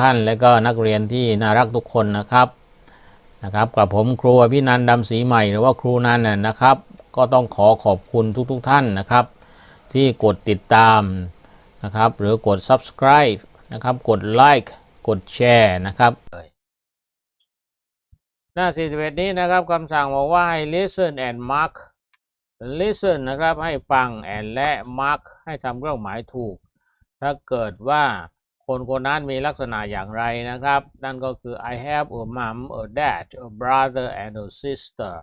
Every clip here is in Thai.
ท่าน และก็นักเรียนที่น่ารักทุกคนนะครับนะครับกับผมครูอภินันดำศรีใหม่หรือว่าครูนันน่ะนะครับ ก็ต้องขอขอบคุณทุกๆทท่านนะครับ ที่กดติดตามนะครับ หรือกด subscribe นะครับ กดไลค์กดแชร์นะครับหน้า 41 นี้นะครับคำสั่งบอกว่าให้ listen and mark listen นะครับให้ฟัง and และ mark ให้ทำเครื่องหมายถูก ถ้าเกิดว่า คนคนนั้นมีลักษณะอย่างไรนะครับ นั่นก็คือ I have a mom a dad a brother and a sister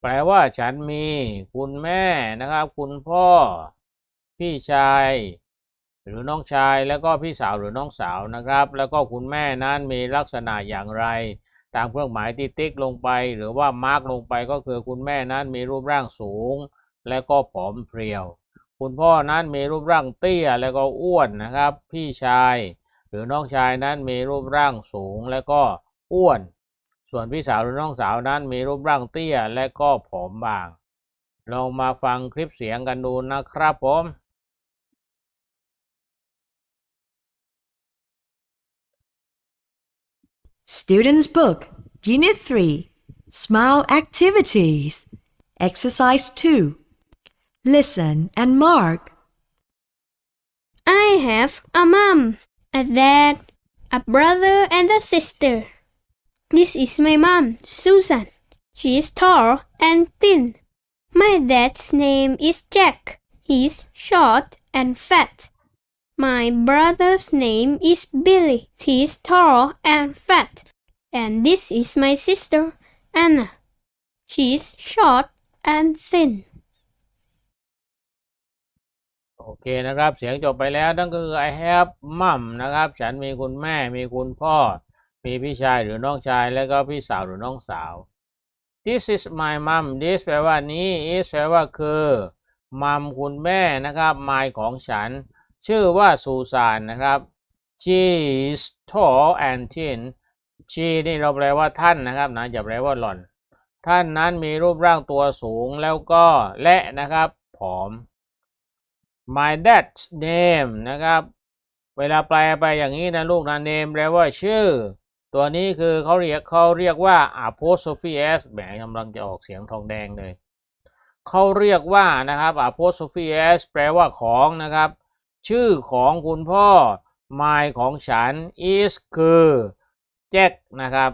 แปลว่าฉันมีคุณแม่นะครับ คุณพ่อ พี่ชาย หรือน้องชายแล้วก็พี่สาวหรือน้องสาวนะครับ แล้วก็คุณแม่นั้นมีลักษณะอย่างไร ตามเครื่องหมายที่ติ๊กลงไป หรือว่ามาร์กลงไปก็คือคุณแม่นั้นมีรูปร่างสูง และก็ผอมเพรียว คุณพ่อนั้นมีรูปร่างเตี้ยและก็อ้วนนะครับ พี่ชาย หรือน้องชายนั้นมีรูปร่างสูงและก็อ้วน ส่วนพี่สาวหรือน้องสาวนั้นมีรูปร่างเตี้ยและก็ผอมบาง ลองมาฟังคลิปเสียงกันดูนะครับผม Student's Book, Unit 3, Smile Activities. Exercise 2. Listen and mark. I have a mom, a dad, a brother, and a sister. This is my mom, Susan. She is tall and thin. My dad's name is Jack. He's short and fat. My brother's name is Billy. He's tall and fat. And this is my sister, Anna. She's short and thin. โอเคนะครับ เสียงจบไปแล้วนั่นก็คือ I have mom นะครับ ฉันมีคุณแม่ มีคุณพ่อ มีพี่ชายหรือน้องชาย แล้วก็พี่สาวหรือน้องสาว This is my mom this แปลว่านี้ is แปลว่าคือมัมคุณแม่นะครับ my ของฉัน ชื่อว่าซูซานนะครับ she is tall and thin she นี่เราแปลว่าท่านนะครับนะอย่าแปลว่าหล่อน ท่านนั้นมีรูปร่างตัวสูงแล้วก็และนะครับผอม my dad's name นะครับ เวลาแปลไปอย่างนี้นะลูกนะ name แปลว่าชื่อ ตัวนี้คือเขาเรียกเขาเรียกว่า apostrophe s แหมกำลังจะออกเสียงทองแดงเลยเขาเรียกว่านะครับ apostrophe s แปลว่าของนะครับ ชื่อของคุณพ่อ my ของฉัน is คือแจ็คนะครับ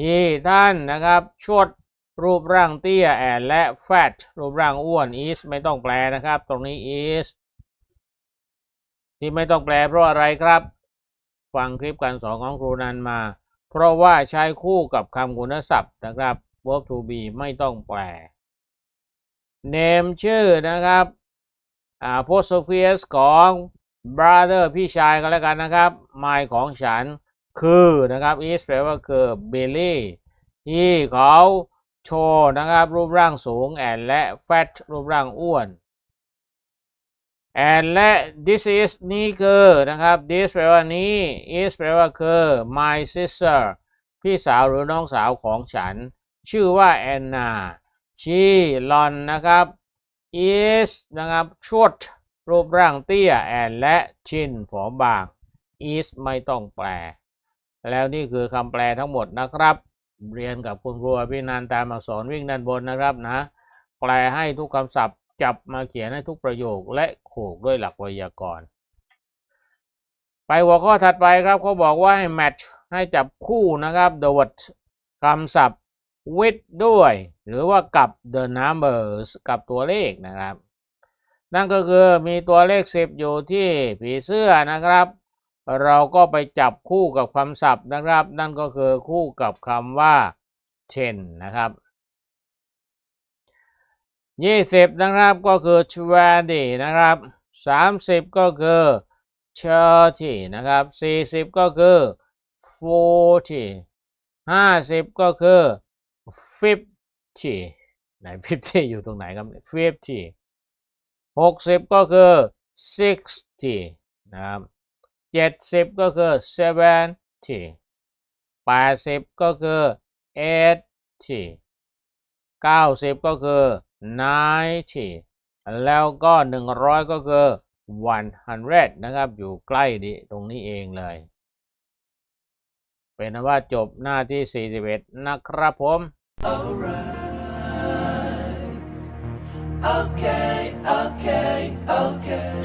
he ท่านนะครับชด รูปร่างเตี้ย and และ fat รูปร่างอ้วน is ไม่ต้องแปลนะครับ ตรงนี้ is ที่ไม่ต้องแปลเพราะอะไรครับ ฟังคลิปการสอนของครูนันมา เพราะว่าใช้คู่กับคำคุณศัพท์นะครับ verb to be ไม่ต้องแปล name ชื่อนะครับ apostrophe ของ brother พี่ชายกันแล้วกันนะครับ my ของฉันคือนะครับ is แปลว่าคือ Billy he เขา โชว์นะครับรูปร่างสูง and และ fat รูปร่างอ้วน and และ this is นี่คือนะครับ this แปลว่านี้ is แปลว่าคือ my sister พี่สาวหรือน้องสาวของฉัน ชื่อว่าแอนนา she ลอนนะครับ is นะครับ short รูปร่างเตี้ย and และ chin ผอมบาง is ไม่ต้องแปล แล้วนี่คือคำแปลทั้งหมดนะครับ เรียนกับคุณครูอภินันตามอักษรวิ่งด้านบนนะครับนะ แปลให้ทุกคำศัพท์จับมาเขียนให้ทุกประโยคและโขกด้วยหลักไวยากรณ์ ไปหัวข้อถัดไปครับเขาบอกว่าให้ match ให้จับคู่นะครับ the word คำศัพท์ with ด้วย หรือว่ากับ the numbers กับตัวเลขนะครับ นั่นก็คือมีตัวเลข 10 อยู่ที่ผีเสื้อนะครับ เราก็ไปจับคู่กับคำศัพท์นะครับ นั่นก็คือคู่กับคำว่า ten นะครับยี่สิบนะครับก็คือ twenty นะครับสามสิบก็คือ thirty นะครับสี่สิบก็คือ forty ห้าสิบก็คือ fifty ไหน fifty อยู่ตรงไหนครับ fifty หกสิบก็คือ sixty นะครับ เจ็ดสิบก็คือ seventy แปดสิบก็คือ eighty เก้าสิบก็คือ ninety แล้วก็หนึ่งร้อยก็คือ one hundred นะครับ อยู่ใกล้ดิตรงนี้เองเลย เป็นว่าจบหน้าที่ 41 นะครับผม Okay, okay.